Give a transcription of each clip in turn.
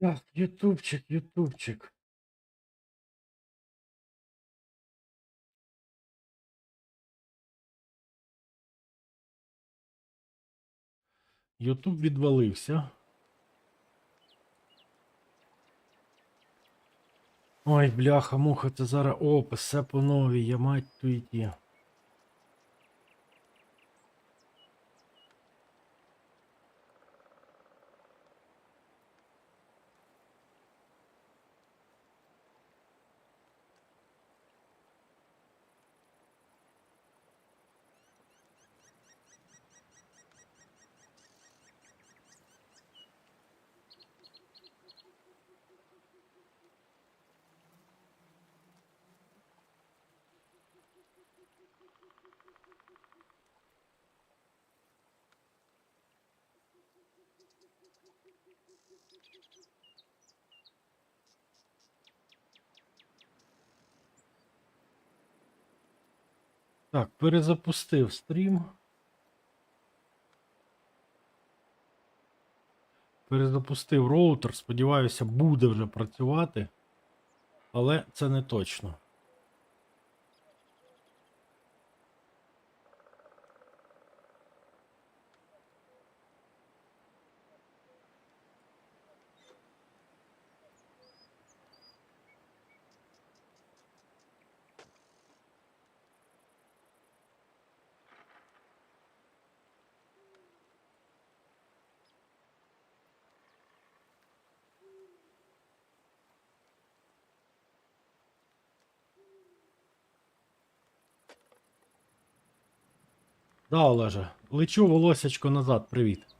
Так, ютубчик, ютубчик. Ютуб відвалився. Ой, бляха, муха, це зараз опис, все по новій, я мать ту Так, перезапустив стрім. Перезапустив роутер, сподіваюся, буде вже працювати. Але це не точно. Да, Олеже, лечу волосячко назад, привіт.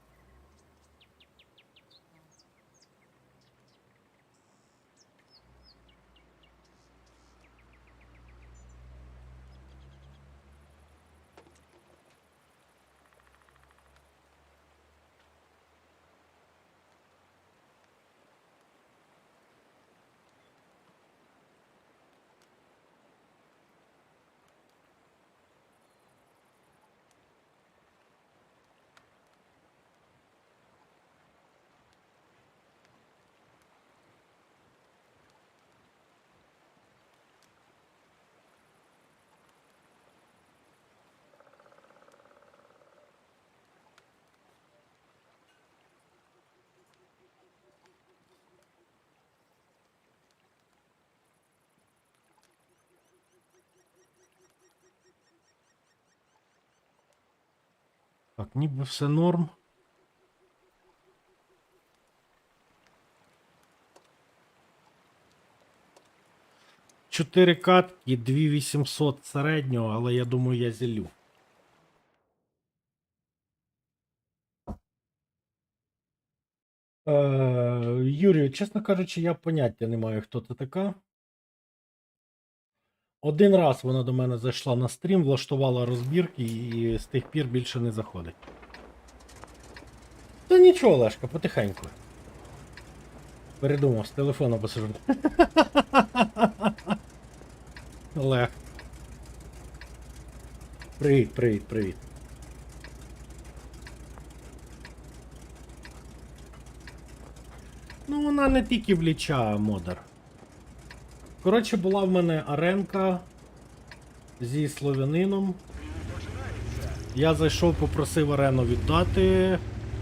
Так, ніби все норм. Чотири катки, 2800 середнього, але я думаю, я зілю. Е, Юрію, чесно кажучи, я поняття не маю, хто це така. Один раз вона до мене зайшла на стрім, влаштувала розбірки і з тих пір більше не заходить. Та нічого, Олешка, потихеньку. Передумав, з телефона посижу. Олег. Привіт, привіт, привіт. Ну, вона не тільки вліча модер. Коротше, була в мене аренка зі слов'янином. Я зайшов, попросив арену віддати.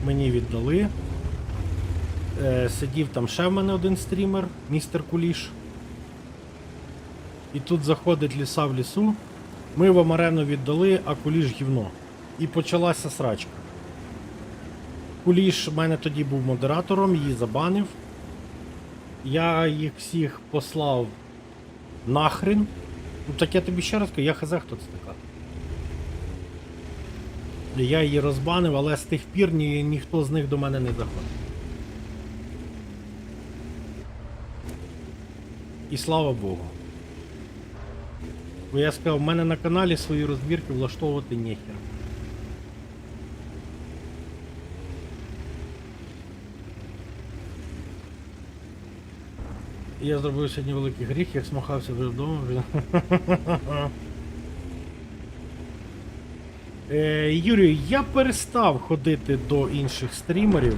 Мені віддали. Е, сидів там ще в мене один стрімер, містер Куліш. І тут заходить ліса в лісу. Ми вам арену віддали, а куліш гівно. І почалася срачка. Куліш в мене тоді був модератором, її забанив. Я їх всіх послав нахрен. Ну так я тобі ще раз кажу, я хз хто це така. Я її розбанив, але з тих пір ні, ніхто з них до мене не заходить. І слава Богу. Бо я сказав, в мене на каналі свої розбірки влаштовувати нехер. Я зробив сьогодні великий гріх, як смахався вже вдома. Е, Юрію, я перестав ходити до інших стрімерів.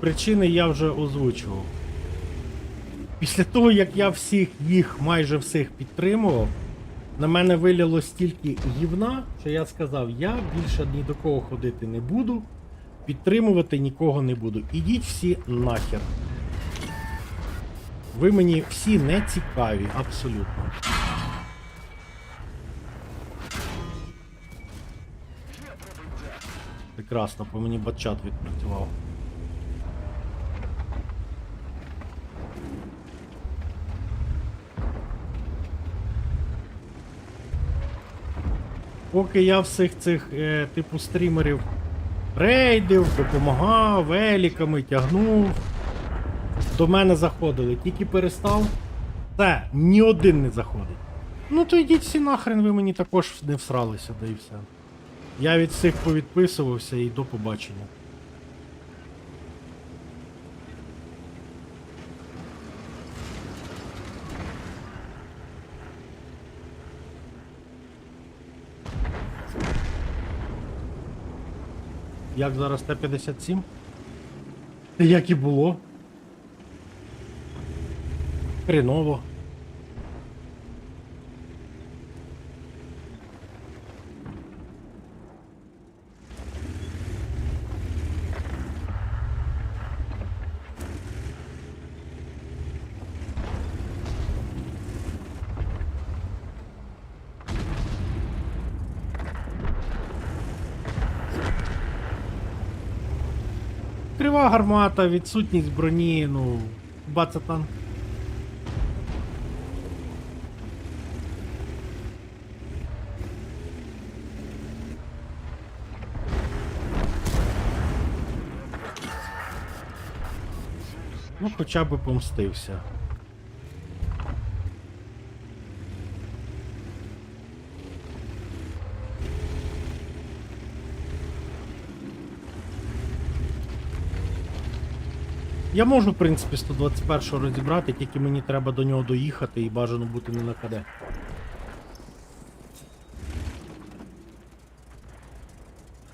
Причини я вже озвучував. Після того, як я всіх їх майже всіх підтримував, на мене виляло стільки гівна, що я сказав, я більше ні до кого ходити не буду, підтримувати нікого не буду. Ідіть всі нахер. Ви мені всі не цікаві, абсолютно. Прекрасно, по мені батчат відпрацював. Поки я всіх цих е, типу стрімерів рейдив, допомагав, великами тягнув. До мене заходили, тільки перестав. Все, ні один не заходить. Ну то йдіть всі нахрен, ви мені також не всралися, да і все. Я від всіх повідписувався і до побачення. Як зараз Т-57? Та Як і було. Хреново. Крива гармата, відсутність броні, ну, баца Ну, хоча б помстився. Я можу, в принципі, 121 розібрати, тільки мені треба до нього доїхати і бажано бути не на КД.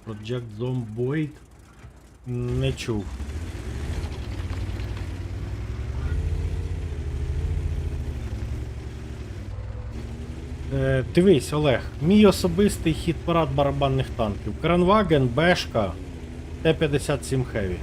Project Zomboid? Не чув. Е, дивись, Олег, мій особистий хіт-парад барабанних танків. Кранваген, Бешка, Т-57 Heavy.